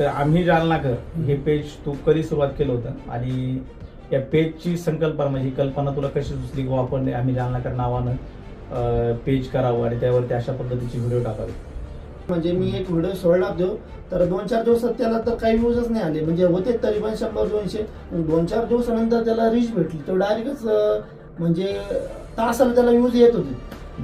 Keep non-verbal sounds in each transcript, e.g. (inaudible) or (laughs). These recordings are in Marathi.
तर आम्ही जालनाकर हे पेज तू कधी सुरुवात केलं होतं? आणि या पेजची संकल्पना म्हणजे कल्पना तुला कशी सुचली की आपण आम्ही जालनाकर नावानं पेज करावं आणि त्यावरती अशा पद्धतीची व्हिडिओ टाकावे? म्हणजे मी एक व्हिडिओ सोडला देऊ तर दोन चार दिवसात त्याला तर काही व्ह्यूजच नाही आले. म्हणजे होते तरी पण शंभर दोनशे. दोन चार दिवसानंतर त्याला रीच भेटली. तो डायरेक्टच म्हणजे तासाला त्याला व्ह्यूज येत होते.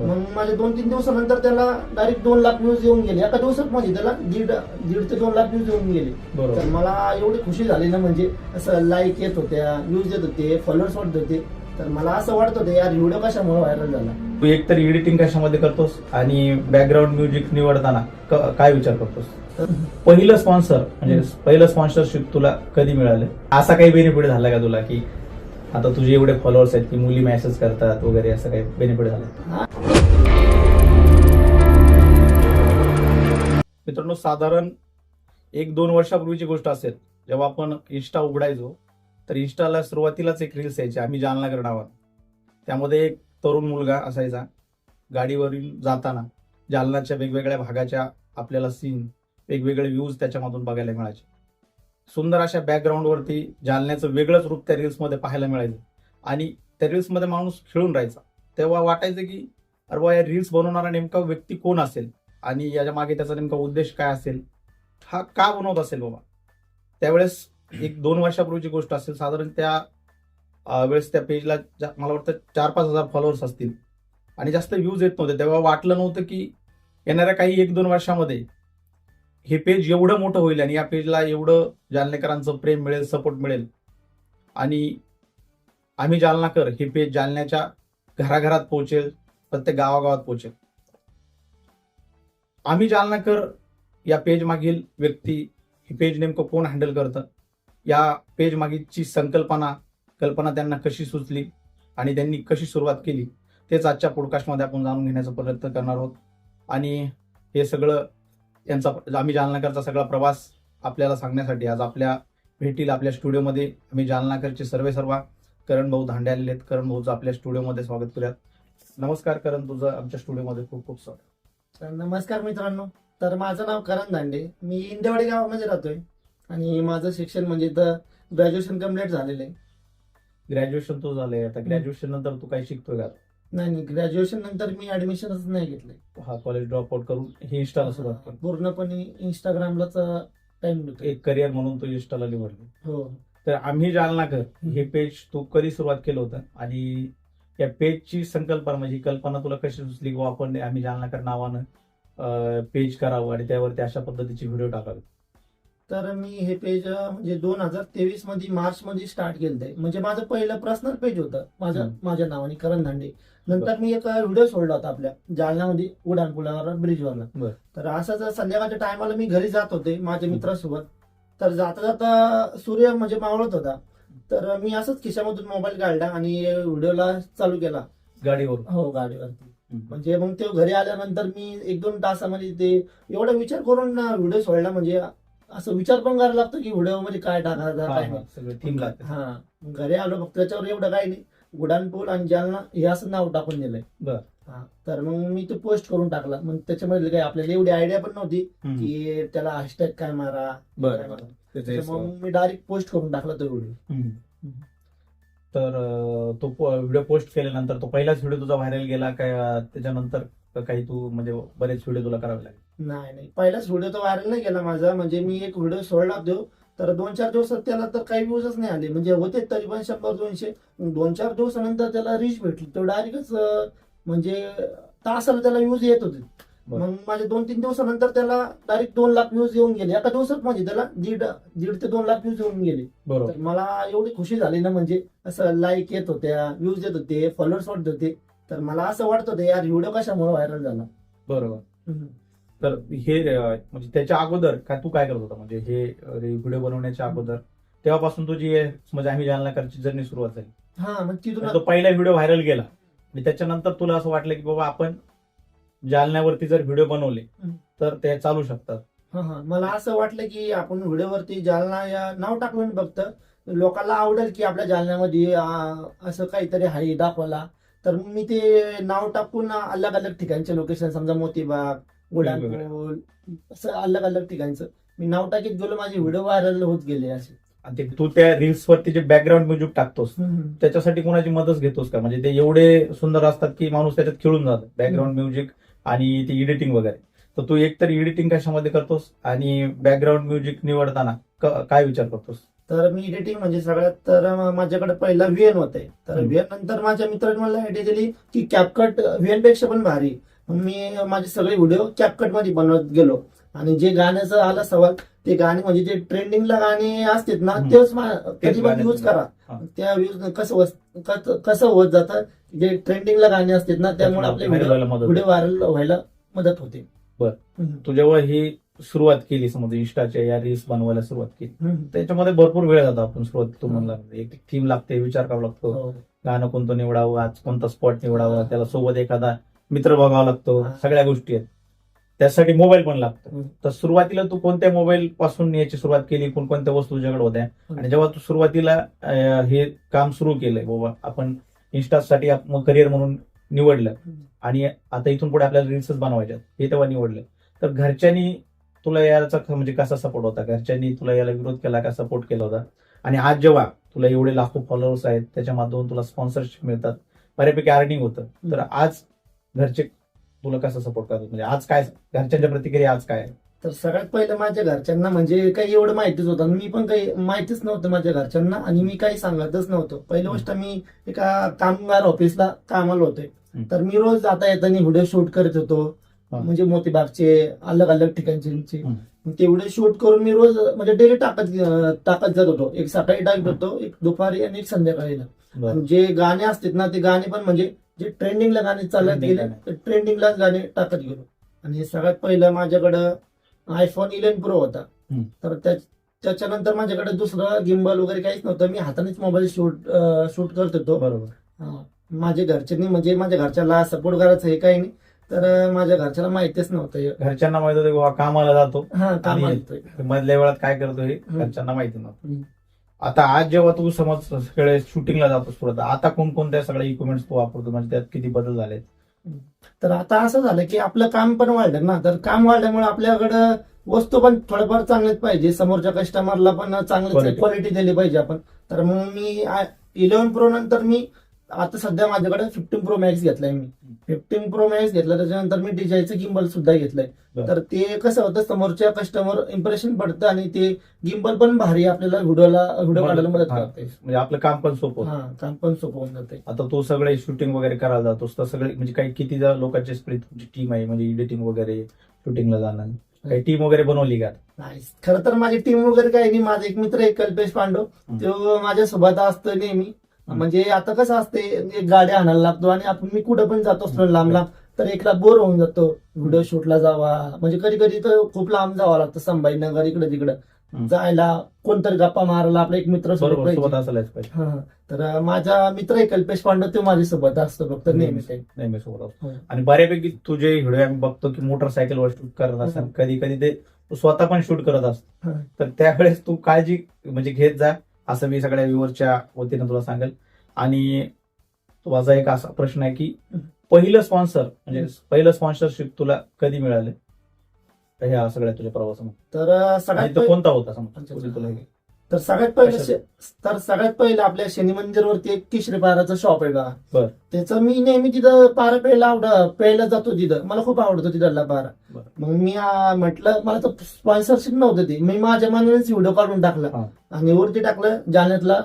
मग माझे दोन तीन दिवसानंतर त्याला डायरेक्ट दोन लाख व्ह्यूज येऊन गेले. एका दिवसात म्हणजे त्याला दीड दीड ते दोन लाख व्ह्यूज येऊन गेले. तर मला एवढी खुशी झाली ना म्हणजे असं लाईक येत होत्या व्ह्यूज येत होते फॉलोअर्स वाढत होते. तर मला असं वाटत होतं यार व्हिडिओ कशामुळे व्हायरल झाला? तू एकतर एडिटिंग कशामध्ये करतोस आणि बॅकग्राऊंड म्युझिक निवडताना क- काय विचार करतोस? पहिलं स्पॉन्सर म्हणजे पहिलं स्पॉन्सरशिप तुला कधी मिळालं? असा काही बेनिफिट झाला का तुला की आता तुझे एवढे फॉलोअर्स आहेत की मुली मेसेज करतात वगैरे असं काही बेनिफिट झालं मित्रांनो साधारण एक दोन वर्षापूर्वीची गोष्ट असेल. जेव्हा आपण इन्स्टा उघडायचो तर इन्स्टाला सुरुवातीलाच एक रील्स यायची आम्ही जालनागर नावात त्यामध्ये एक तरुण मुलगा असायचा गाडीवरून जाताना जालनाच्या वेगवेगळ्या भागाच्या आपल्याला सीन वेगवेगळे व्ह्यूज त्याच्यामधून बघायला मिळायचे. सुंदर अशा बॅकग्राऊंडवरती जालन्याचं वेगळंच रूप त्या रील्समध्ये पाहायला मिळायचं. आणि त्या रील्समध्ये माणूस खेळून राहायचा. तेव्हा वाटायचं की अरे बा या रील्स बनवणारा नेमका व्यक्ती कोण असेल? आणि याच्या मागे त्याचा नेमका उद्देश काय असेल? हा का बनवत असेल बाबा? त्यावेळेस एक दोन वर्षापूर्वीची गोष्ट असेल. साधारण त्या वेळेस त्या पेजला मला वाटतं चार पाच हजार फॉलोअर्स असतील. आणि जास्त व्ह्यूज येत नव्हते. तेव्हा वाटलं नव्हतं की येणाऱ्या काही एक दोन वर्षामध्ये हे पेज एवढं मोठं होईल आणि या पेजला एवढं जालनेकरांचं प्रेम मिळेल सपोर्ट मिळेल. आणि आम्ही जालनाकर हे पेज जालन्याच्या घराघरात पोहोचेल प्रत्येक गावागावात पोहोचेल. आम्ही जालनाकर या पेज मागील व्यक्ती हे पेज नेमकं कोण हँडल करतं? या पेज मागीलची संकल्पना कल्पना त्यांना कशी सुचली आणि त्यांनी कशी सुरुवात केली तेच आजच्या पॉडकास्टमध्ये आपण जाणून घेण्याचा प्रयत्न करणार आहोत. आणि हे सगळं यांचा आम्ही जालनाकरचा सगळा प्रवास आपल्याला सांगण्यासाठी. आज आपल्या भेटीला आपल्या स्टुडिओमध्ये आम्ही जालनाकरचे सर्वे सर्वा. करण भाऊ धांडे आलेले आहेत. करण भाऊचं आपल्या स्टुडिओमध्ये स्वागत करूयात. नमस्कार करण तुझं आमच्या स्टुडिओमध्ये खूप खूप स्वागत. नमस्कार मित्रांनो. तर माझं नाव करण दांडे मी इंदेवाडी गावामध्ये राहतोय. आणि माझं शिक्षण म्हणजे इथं ग्रॅज्युएशन कंप्लीट झालेलं आहे. ग्रॅज्युएशन तू झालंय. आता ग्रॅज्युएशन नंतर तू काही शिकतोय का? नाही नाही. ग्रॅज्युएशन नंतर मी ऍडमिशनच नाही घेतलंय. हा कॉलेज ड्रॉप आउट करून हे इन्स्टाला सुरुवात कर. पूर्णपणे इंस्टाग्रामलाच टाइम देतो एक करिअर म्हणून तू इन्स्टाला निवडली. हो. तर आम्ही जालनाकर हे पेज तू कधी सुरुवात केलं होतं? आणि या पेजची संकल्पना म्हणजे कल्पना तुला कशी सुचली की आपण आम्ही जालनाकर नावानं पेज करावं आणि त्यावरती अशा पद्धतीची व्हिडिओ टाकावे. तर मी हे पेज म्हणजे दोन हजार तेवीसमध्ये मार्च मध्ये स्टार्ट केलं म्हणजे माझं पहिलं पर्सनल पेज होतं. माझं हम्म. माझ्या नावाने करण दांडे नंतर मी एक व्हिडिओ सोडला होता आपल्या जालन्यामध्ये उडान पुलावर ब्रिजवरला बरं. तर असंच संध्याकाळच्या टायमाला मी घरी जात होते माझ्या मित्रासोबत. तर जाता जाता सूर्य म्हणजे मावळत होता. तर मी असंच खिशामधून मोबाईल काढला आणि व्हिडिओला चालू केला. गाडीवर. हो गाडीवरती म्हणजे मग ते घरी आल्यानंतर मी एक दोन तासामध्ये ते एवढा विचार करून व्हिडिओ सोडला. म्हणजे असं विचार पण करायला लागतो की व्हिडिओमध्ये काय टाकायचं काय नाही हा घरी आलो फक्त त्याच्यावर एवढं काही नाही. उडानपूल आणि जालना हे असं नाव टाकून दिलंय बर. हा तर मग मी ते पोस्ट करून टाकला मग त्याच्यामध्ये काही आपल्याला एवढी आयडिया पण नव्हती हम्म. की त्याला हॅशटॅग काय मारा बरं, काय बरं. मारा. त्याचं तर मग मी डायरेक्ट पोस्ट करून टाकला तो व्हिडिओ हम्म. तर अं, तो व्हिडिओ पोस्ट केल्यानंतर तो पहिलाच व्हिडिओ तुझा व्हायरल गेला काय अं, त्याच्यानंतर काही तू म्हणजे बरेच व्हिडिओ तुला करावे लागले नाही नाही पहिलाच व्हिडिओ तर व्हायरल नाही गेला माझा म्हणजे मी एक व्हिडिओ सोडला देऊ तर दोन चार दिवसात त्याला तर काही व्ह्यूजच नाही आले. म्हणजे होते तरी पण शंभर दोनशे. दोन चार दिवसानंतर त्याला रीच भेटली. तो डायरेक्टच म्हणजे तासाला त्याला व्ह्यूज येत होते. मग माझे दोन तीन दिवसानंतर त्याला डायरेक्ट दोन लाख व्ह्यूज येऊन गेले. एका दिवसात म्हणजे त्याला दीड दीड ते दोन लाख व्ह्यूज येऊन गेले. बरोबर. मला एवढी खुशी झाली ना म्हणजे असं लाईक येत होत्या व्ह्यूज येत होते फॉलोअर्स वाढत होते. तर मला असं वाटत होतं यार व्हिडिओ कशामुळे व्हायरल झाला? बरोबर. तर हे म्हणजे त्याच्या अगोदर काय तू काय करत होता? म्हणजे हे व्हिडिओ बनवण्याच्या अगोदर तेव्हापासून तुझी म्हणजे आम्ही जालनाकरची जर्नी सुरुवात झाली. हा मग तिथून तो पहिला व्हिडिओ व्हायरल गेला. आणि त्याच्यानंतर तुला असं वाटलं की बाबा आपण जालन्यावरती जर व्हिडिओ बनवले. तर ते चालू शकतात. हा हा. मला असं वाटलं की आपण व्हिडिओवरती जालना या नाव टाकलं फक्त. लोकांना आवडेल की आपल्या जालन्यामध्ये असं काहीतरी आहे दाखवायला. तर मी ते नाव टाकून अलग अलग ठिकाणचे लोकेशन समजा मोतीबाग असं अलग अलग ठिकाणचं. मी नाव टाकीत गेलो माझे व्हिडिओ व्हायरल होत गेले असे. आणि ते तू त्या रील्स वरती जे बॅकग्राऊंड म्युझिक टाकतोस त्याच्यासाठी कोणाची मदत घेतोस का? म्हणजे ते एवढे सुंदर असतात की माणूस त्याच्यात खेळून जातो. बॅकग्राऊंड म्युझिक आणि ती एडिटिंग वगैरे. तर तू एकतर एडिटिंग कशामध्ये करतोस आणि बॅकग्राऊंड म्युझिक निवडताना काय विचार करतोस? तर मी एडिटिंग म्हणजे सगळ्यात तर माझ्याकडे पहिला व्हीएन होते. तर. व्हीएन नंतर माझ्या मित्राने मला आयडिया दिली की कॅपकट व्हीएनपेक्षा पण भारी. मी माझे सगळे व्हिडिओ कॅपकटमध्ये बनवत गेलो आणि जे गाण्याचं आला सवाल ते गाणे म्हणजे जे ट्रेंडिंगला गाणे असतात ना. तेच कधी पण यूज करा. त्या यूज कसं कसं- होत जातं जे ट्रेंडिंगला गाणे असतात ना त्यामुळे आपले व्हिडिओ व्हायरल व्हायला मदत होते बर. तू जेव्हा ही सुरुवात केली समज इंस्टाच्या या रील्स बनवायला सुरुवात केली. त्याच्यामध्ये भरपूर वेळ जातो आपण सुरुवात तू. म्हणला एक थीम लागते विचार करावा लागतो हो. गाणं कोणतं निवडावं आज कोणता स्पॉट निवडावं त्याला सोबत एखादा मित्र बघावा लागतो. सगळ्या गोष्टी आहेत. त्यासाठी मोबाईल पण लागतो. तर सुरुवातीला तू कोणत्या मोबाईल पासून याची सुरुवात केली कोणकोणत्या वस्तू तुझ्याकडे होत्या? आणि जेव्हा तू सुरुवातीला हे काम सुरू केलंय बाबा आपण इंस्टासाठी करिअर म्हणून निवडलं. आणि आता इथून पुढे आपल्याला रील्सच बनवायच्यात हे तेव्हा निवडलं. तर घरच्यांनी तुला याचा म्हणजे कसा सपोर्ट होता? घरच्यांनी तुला याला विरोध केला का? सपोर्ट केला होता? आणि आज जेव्हा तुला एवढे लाखो फॉलोअर्स आहेत त्याच्या माध्यमातून तुला स्पॉन्सरशिप मिळतात बऱ्यापैकी अर्निंग होतं. तर आज घरचे तुला कसं सपोर्ट करतात? म्हणजे आज काय घरच्यांच्या प्रतिक्रिया आज काय? तर सगळ्यात पहिलं माझ्या घरच्यांना म्हणजे काही एवढं माहितीच होतं. मी पण काही माहितीच नव्हतं माझ्या घरच्यांना. आणि मी काही सांगतच नव्हतं. पहिली गोष्ट मी एका कामगार ऑफिसला कामाला होते. तर मी रोज जाता येताना व्हिडिओ शूट करत होतो. म्हणजे मोतीबागचे अलग अलग ठिकाणचे तेवढे शूट करून मी रोज म्हणजे डेली टाकत टाकत जात होतो. एक सकाळी टाकत होतो एक दुपारी आणि एक संध्याकाळीला. आणि जे गाणे असतात ना ते गाणे पण म्हणजे जे ट्रेंडिंगला गाणे चालत गेले. तर ट्रेंडिंगलाच गाणे टाकत गेलो आणि सगळ्यात पहिलं माझ्याकडं आयफोन इलेव्हन प्रो होता. तर त्या- त्याच्यानंतर माझ्याकडे दुसरं गिम्बल वगैरे काहीच नव्हतं मी हातानेच मोबाईल शूट शूट करत होतो बरोबर. माझ्या घरच्यांनी म्हणजे माझ्या घरच्याला सपोर्ट करायचं हे काही नाही तर माझ्या घरच्याला माहितीच नव्हतं. घरच्यांना माहीत होतं कामाला जातो हा मधल्या वेळात काय करतो हे. घरच्यांना माहिती नव्हतं. आता आज जेव्हा तू समज सगळे शूटिंगला जातोस पुढे आता कोणकोणत्या सगळ्या इक्विपमेंट्स तू वापरतो? म्हणजे त्यात किती बदल झाले तर आता असं झालं की आपलं काम पण वाढलं ना. तर काम वाढल्यामुळे आपल्याकडं वस्तू पण थोडंफार चांगलीच पाहिजे. समोरच्या कस्टमरला पण चांगली. क्वालिटी दिली पाहिजे आपण. तर मग मी इलेव्हन प्रो नंतर मी आता सध्या माझ्याकडे फिफ्टीन प्रो मॅक्स घेतलाय मी फिफ्टीन प्रो मॅक्स घेतला त्याच्यानंतर मी डिजायचं गिम्बल सुद्धा घेतलंय. तर ते कसं होतं समोरच्या कस्टमर इम्प्रेशन पडतं आणि ते गिम्बल पण भारी आपल्याला व्हिडिओला व्हिडिओ काढायला मदत. करते म्हणजे आपलं काम पण सोपं. हा काम पण सोपं होऊन जाते आता तू सगळे शूटिंग वगैरे करायला जातोस तर सगळे म्हणजे काही किती लोकांची स्प्रिट तुमची टीम आहे म्हणजे एडिटिंग वगैरे शूटिंगला जाणं काही टीम वगैरे बनवली का नाही खरं तर माझी टीम वगैरे काही नाही माझा एक मित्र आहे कल्पेश पांडव. तो माझ्यासोबत असतो नेहमी. म्हणजे आता कसं असते एक गाडी आणायला लागतो आणि आपण मी कुठं पण जातो असतो लांब लांब तर एकला बोर होऊन जातो व्हिडिओ शूटला जावा म्हणजे कधी कधी तर खूप लांब जावं लागतं संभाजीनगर इकडे तिकडं. जायला कोणतरी गप्पा मारायला आपला एक मित्र सोबत हा. तर माझा मित्र आहे कल्पेश पांडव तो माझ्यासोबत असतो फक्त नेहमी सोबत असतो. हो. आणि बऱ्यापैकी तुझे व्हिडिओ आम्ही बघतो की मोटरसायकलवर शूट करत असतात हम्म. कधी कधी ते स्वतः पण शूट करत असतो हा. तर त्यावेळेस तू काळजी म्हणजे घेत जा असं मी सगळ्या व्ह्युअरच्या वतीनं तुला सांगेल. आणि माझा एक असा प्रश्न आहे की. पहिलं स्पॉन्सर म्हणजे पहिलं स्पॉन्सरशिप तुला कधी मिळालं? ह्या सगळ्या तुझ्या प्रवासामध्ये. तर सगळ्यात कोणता होता? समज तुला तर सगळ्यात पहिलं तर सगळ्यात पहिलं आपल्या शनी मंदिरवरती एक किशरी पाराचं शॉप आहे. बघा. त्याचं मी नेहमी तिथं पारा प्यायला आवड प्यायला जातो तिथं. मला खूप आवडतो तिथला पारा. मग मी म्हटलं मला तर स्पॉन्सरशिप नव्हतं ते. मी माझ्या मनानेच व्हिडिओ काढून टाकला. आणि वरती टाकलं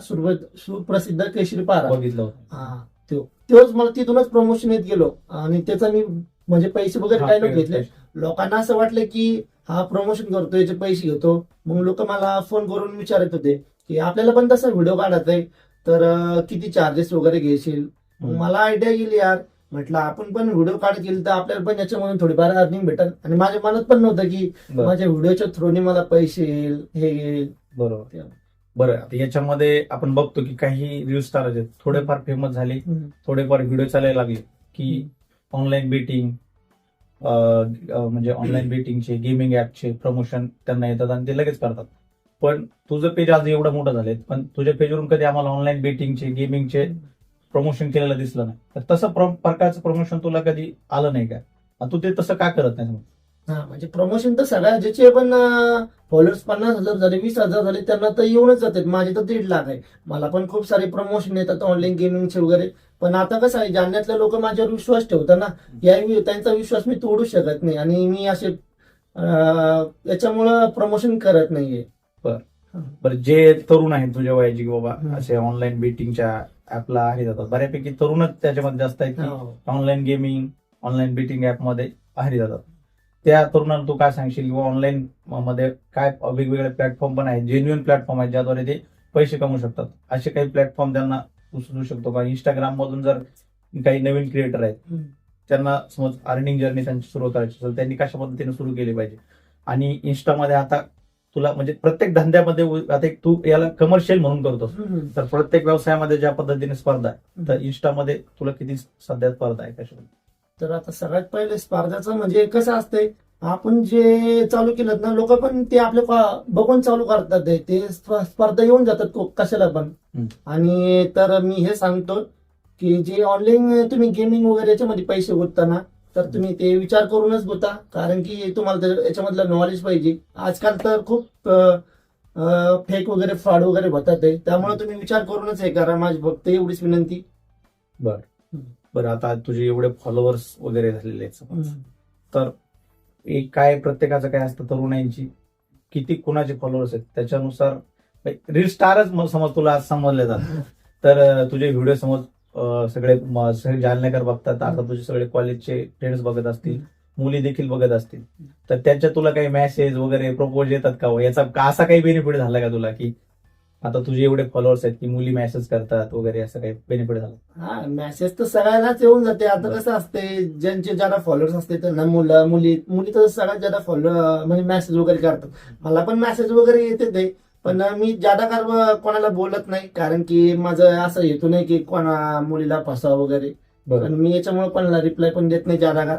सुरव- सुप्रसिद्ध केशरी पारा. बघितलं होतं. हा तो तोच मला तिथूनच प्रमोशन येत गेलो. आणि त्याचा मी म्हणजे पैसे वगैरे काय नव्हते घेतले. लोकांना असं वाटलं की हा प्रमोशन करतो याचे पैसे घेतो. मग लोक मला फोन करून विचारत होते की आपल्याला पण तसा व्हिडिओ काढायचा आहे तर किती चार्जेस वगैरे घेशील. मला आयडिया गेली यार. म्हटलं आपण पण व्हिडिओ काढत गेली तर आपल्याला पण याच्यामधून थोडीफार अर्निंग भेटेल आणि माझ्या मनात पण नव्हतं की. माझ्या व्हिडिओच्या थ्रूने मला पैसे येईल हे येईल. बरोबर. बरं आता याच्यामध्ये आपण बघतो की काही रील स्टार आहेत थोडेफार फेमस झाले थोडेफार व्हिडिओ चालायला लागले की ऑनलाईन बेटिंग म्हणजे ऑनलाईन बेटिंगचे गेमिंग ऍपचे प्रमोशन त्यांना येतात आणि ते लगेच करतात. पण तुझं पेज आज एवढं मोठं झाले पण तुझ्या पेजवरून कधी आम्हाला ऑनलाईन बेटिंगचे गेमिंगचे प्रमोशन केलेलं दिसलं नाही. तर तसं प्रकारचं प्रमोशन तुला कधी आलं नाही का? तू ते तसं का करत नाही हा म्हणजे प्रमोशन तर सगळ्या ज्याचे पण फॉलोअर्स पन्नास हजार झाले वीस हजार झाले त्यांना तर येऊनच जातात. माझे तर दीड लाख आहे. मला पण खूप सारे प्रमोशन येतात ऑनलाईन गेमिंगचे वगैरे. पण आता कसं आहे जालन्यातले लोक माझ्यावर विश्वास ठेवतात ना या त्यांचा विश्वास मी तोडू शकत नाही आणि मी असे याच्यामुळं प्रमोशन करत नाहीये. बरं. जे तरुण आहेत तुझ्या वयाची की बाबा. असे ऑनलाईन बेटिंगच्या ऍपला आहे जातात. बऱ्यापैकी तरुणच त्याच्यामध्ये जास्त आहेत हो. ऑनलाईन गेमिंग ऑनलाईन बेटिंगमध्ये आहारी जातात. त्या तरुणांना तू काय सांगशील किंवा ऑनलाईन मध्ये काय वेगवेगळे प्लॅटफॉर्म पण आहेत जेन्युअन प्लॅटफॉर्म आहेत ज्याद्वारे ते पैसे कमवू शकतात? असे काही प्लॅटफॉर्म त्यांना सुचवू शकतो. का इंस्टाग्राम मधून जर काही नवीन क्रिएटर आहेत. त्यांना समज अर्निंग जर्नी त्यांची सुरू करायची असेल त्यांनी कशा पद्धतीने सुरू केली पाहिजे? आणि इन्स्टामध्ये आता तुला म्हणजे प्रत्येक धंद्यामध्ये आता एक तू याला कमर्शियल म्हणून करतोस. तर प्रत्येक व्यवसायामध्ये ज्या पद्धतीने स्पर्धा आहे तर इन्स्टामध्ये तुला किती सध्या स्पर्धा आहे कशा तर आता सगळ्यात पहिले स्पर्धाचं म्हणजे कसं असतंय आपण जे चालू केलं ना लोक पण ते आपले बघून चालू करतात. ते. ते स्प- स्पर्धा येऊन जातात को- कशाला पण. आणि तर मी हे सांगतो की जे ऑनलाईन तुम्ही गेमिंग वगैरे याच्यामध्ये पैसे गुंतताना तर तुम्ही ते विचार करूनच गुंता. कारण की तुम्हाला याच्यामधलं नॉलेज पाहिजे. आजकाल तर खूप फेक वगैरे फ्रॉड वगैरे होतात आहे. त्यामुळे तुम्ही विचार करूनच हे करा. माझी फक्त एवढीच विनंती. बरं. आता तुझे एवढे फॉलोअर्स वगैरे झालेले आहेत तर काय प्रत्येकाचं काय असतं तरुणांची किती कुणाचे फॉलोअर्स आहेत त्याच्यानुसार रील स्टारच म- समज तुला आज समजले जातात (laughs) तर तुझे व्हिडिओ समज सगळे जालनेकर बघतात आता तुझे सगळे कॉलेजचे फ्रेंड्स बघत असतील मुली देखील बघत असतील तर त्यांच्या तुला काही मेसेज वगैरे प्रपोज येतात का हो? याचा असा काही बेनिफिट झाला का तुला की आता तुझे एवढे फॉलोअर्स आहेत की मुली मेसेज करतात वगैरे असं काही बेनिफिट झालं? हा मेसेज तर सगळ्यांनाच येऊन जाते. आता कसं असते ज्यांचे ज्यादा फॉलोअर्स असते त्यांना मुलं मुली मुली तर सगळ्यात ज्यादा फॉलो म्हणजे मेसेज वगैरे करतात. मला पण मेसेज वगैरे येते ते. पण मी ज्यादा कार कोणाला बोलत नाही कारण की माझं असं हेतू नाही की कोणा मुलीला फसावं वगैरे. आणि मी याच्यामुळे कोणाला रिप्लाय पण देत नाही ज्यादा कार.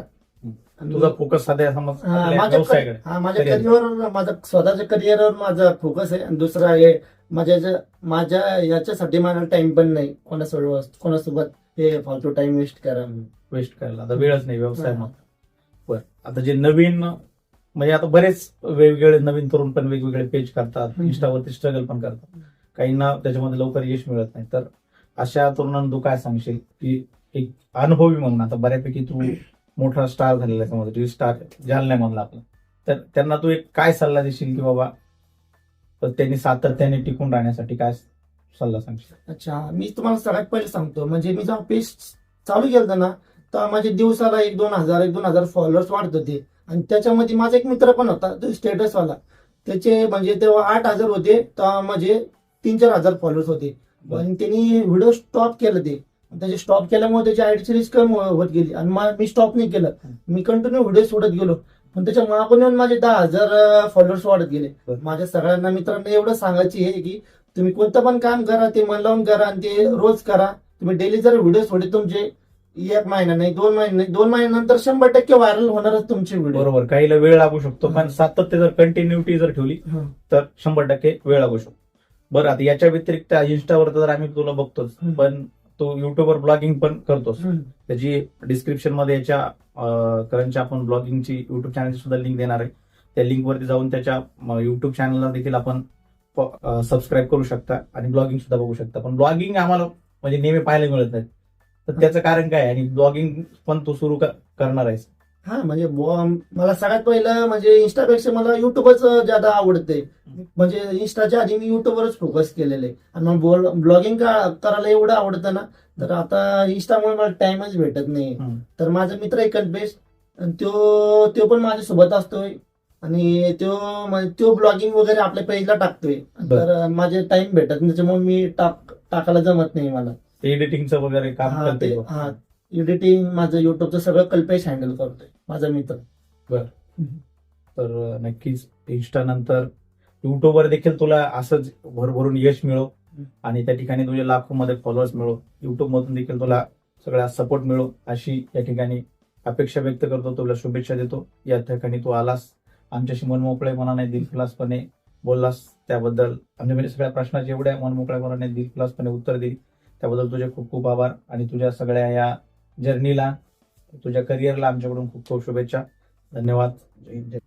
तुझा फोकस सध्या समज माझ्या व्यवसायाकडे. हा माझ्या Career. करिअरवर माझा स्वतःच्या करिअरवर माझा फोकस आहे. आणि दुसरा हे माझ्या ज्या- माझ्या याच्यासाठी मला टाइम पण नाही. कोणासोबत कोणासोबत हे फालतू टाइम वेस्ट करा वेस्ट करायला. आता वेळच नाही व्यवसाय हा. मग बर. आता जे नवीन म्हणजे आता बरेच वेगवेगळे नवीन तरुण पण वेगवेगळे पेज करतात. हम्म. इंस्टावरती स्ट्रगल पण करतात. काहींना त्याच्यामध्ये लवकर यश मिळत नाही. तर अशा तरुणांना तू काय सांगशील? की एक अनुभवी म्हणून आता बऱ्यापैकी तू मोठा स्टार झालेला आहे समज रील स्टार जालन्यामधला आपला तर त्यांना तू एक काय सल्ला देशील की बाबा तर त्यांनी सातत्याने टिकून राहण्यासाठी काय सल्ला सांगशील? अच्छा मी तुम्हाला सगळ्यात पहिले सांगतो म्हणजे मी जेव्हा पेज चालू केलं ना तर माझे दिवसाला एक दोन हजार एक दोन हजार फॉलोअर्स वाढत होते. आणि त्याच्यामध्ये माझा एक मित्र पण होता तो स्टेटस वाला. त्याचे म्हणजे तेव्हा आठ हजार होते तर माझे तीन चार हजार फॉलोअर्स होते. आणि त्यांनी व्हिडिओ स्टॉप केलं ते. त्याचे स्टॉप केल्यामुळे त्याची आयडीची रिस्क कमी होत गेली. आणि मा- स्टॉप नाही केलं. मी कंटिन्यू व्हिडिओ सोडत गेलो. पण त्याच्या मागून येऊन माझे दहा हजार फॉलोअर्स वाढत गेले. माझ्या सगळ्यांना मित्रांना एवढं सांगायची आहे की तुम्ही कोणतं पण काम करा ते मन लावून करा आणि ते रोज करा. तुम्ही डेली जर व्हिडिओ सोडले तुमचे एक महिना नाही दोन महिने नाही दोन महिन्यानंतर शंभर टक्के व्हायरल होणारच तुमचे व्हिडिओ बरोबर. काहीला वेळ लागू शकतो. पण हा. सातत्य जर कंटिन्युटी जर ठेवली तर शंभर टक्के वेळ लागू शकतो. बरं आता याच्या व्यतिरिक्त इंस्टावर तर आम्ही तुला बघतोच. पण तू युट्यूबवर ब्लॉगिंग पण करतोस. त्याची डिस्क्रिप्शनमध्ये याच्या करंटच्या आपण ब्लॉगिंगची युट्यूब चॅनलची सुद्धा लिंक देणार आहे. त्या लिंक वरती जाऊन त्याच्या युट्यूब चॅनलला देखील आपण सबस्क्राईब करू शकता आणि ब्लॉगिंग सुद्धा बघू शकता. पण ब्लॉगिंग आम्हाला म्हणजे नेहमी पाहायला मिळत नाही तर त्याचं कारण काय? आणि ब्लॉगिंग पण तू सुरू करणार आहेस. हा म्हणजे मला सगळ्यात पहिलं म्हणजे इंस्टापेक्षा मला युट्यूबच ज्यादा आवडते म्हणजे इंस्टाच्या आधी मी युट्यूबवरच फोकस केलेले. आहे आणि मला ब्लॉगिंग करायला एवढं आवडतं ना तर आता इंस्टामुळे मला टाइमच भेटत नाही. तर माझा मित्र आहे कल्पेश आणि तो तो पण माझ्यासोबत असतोय. आणि तो म्हणजे तो ब्लॉगिंग वगैरे आपल्या पेजला टाकतोय. तर माझे टाइम भेटत नाही त्याच्यामुळे मी टाक टाकायला जमत नाही मला. एडिटिंगचं वगैरे काम करते ते- हा. एडिटिंग माझं युट्यूबचं सगळं कल्पेश हँडल करतोय. माझा मित्र. तर नक्कीच इंस्टा नंतर युट्यूबवर देखील तुला असंच भरभरून यश मिळो. आणि त्या ठिकाणी तुझे लाखो मध्ये फॉलोअर्स मिळो. युट्यूब मधून देखील तुला सगळा सपोर्ट मिळो. अशी या ठिकाणी अपेक्षा व्यक्त करतो. तुला शुभेच्छा देतो. या ठिकाणी तू आलास. आमच्याशी मनमोकळे मनाने दिलखुलासपणे बोललास. त्याबद्दल आमच्या म्हणजे सगळ्या प्रश्नाचे एवढ्या मनमोकळ्या मनाने दिलखुलासपणे उत्तर दिली त्याबद्दल तुझे खूप खूप आभार. आणि तुझ्या सगळ्या या जर्नीला तुझ्या करिअरला आमच्याकडून खूप खूप शुभेच्छा. धन्यवाद. जय हिंद, जय